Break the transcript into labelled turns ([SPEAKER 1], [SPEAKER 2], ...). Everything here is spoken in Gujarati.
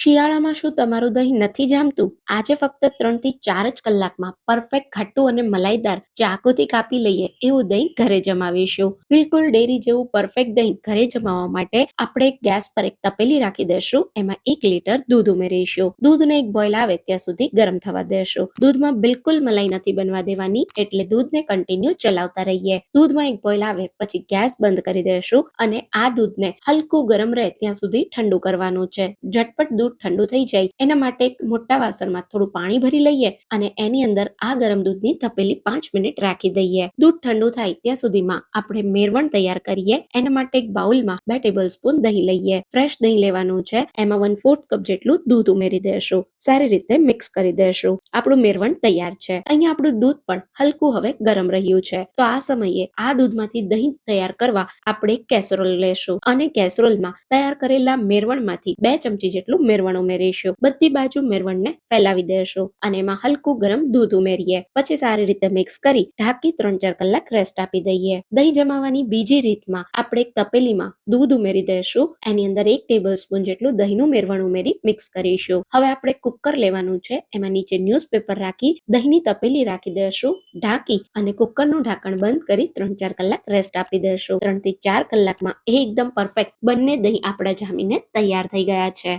[SPEAKER 1] શિયાળામાં શું તમારું દહીં નથી જામતું? આજે ફક્ત ત્રણથી ચાર જ કલાકમાં પરફેક્ટ ખાટું અને મલાઈદાર ચાકુથી કાપી લઈએ એવું દહીં ઘરે જમાવીશું. બિલકુલ ડેરી જેવું પરફેક્ટ દહીં ઘરે જમાવવા માટે આપણે ગેસ પર એક તપેલી રાખી દેશું, એમાં એક લીટર દૂધ ઉમેરીશું. દૂધને એક બોઇલ આવે ત્યાં સુધી ગરમ થવા દેશું. દૂધમાં બિલકુલ મલાઈ નથી બનવા દેવાની, એટલે દૂધને કન્ટિન્યુ ચલાવતા રહીએ. દૂધમાં એક બોઇલ આવે પછી ગેસ બંધ કરી દેશું અને આ દૂધને હલકું ગરમ રહે ત્યાં સુધી ઠંડુ કરવાનું છે. ઝટપટ દૂધ ઠંડુ થઈ જાય, એના માટે એક મોટા વાસણમાં થોડું પાણી ભરી લઈએ અને એની અંદર આ ગરમ દૂધની તપેલી પાંચ મિનિટ રાખી દઈએ. દૂધ ઠંડુ થાય ત્યાં સુધીમાં આપણે મેરવણ તૈયાર કરીએ, એના માટે એક બાઉલમાં બે ટેબલ સ્પૂન દહીં લઈએ. ફ્રેશ દહીં લેવાનું છે, એમાં વન ફોર્થ કપ જેટલું દૂધ ઉમેરી દેશું. સારી રીતે મિક્સ કરી દેશું. આપણું મેરવણ તૈયાર છે. અહીંયા આપણું દૂધ પણ હલકું હવે ગરમ રહ્યું છે. તો આ સમયે આ દૂધમાંથી દહીં તૈયાર કરવા આપણે કેસરોલ લેશું અને કેસરોલમાં તૈયાર કરેલા મેરવણમાંથી બે ચમચી જેટલું મેરવણ ઉમેરીશું. બધી બાજુ મેરવણને ફેલાવી દેશું અને એમાં હલકું ગરમ દૂધ ઉમેરીએ. પછી સારી રીતે મિક્સ કરી ઢાંકી ત્રણ ચાર કલાક રેસ્ટ આપી દઈએ. દહીં જમાવાની બીજી રીતમાં આપણે એક તપેલીમાં દૂધ ઉમેરી દેશું. એની અંદર એક ટેબલ સ્પૂન જેટલું દહીંનું મેરવણ ઉમેરી મિક્સ કરીશું. હવે આપણે કુકર લેવાનું છે. એમાં નીચે ન્યૂઝપેપર રાખી દહીંની તપેલી રાખી દેશું. ઢાંકી અને કુકરનું ઢાંકણ બંધ કરી ત્રણ ચાર કલાક રેસ્ટ આપી દેશું. ત્રણથી ચાર કલાકમાં એ એકદમ પરફેક્ટ બંને દહીં આપણા જામીને તૈયાર થઈ ગયા છે.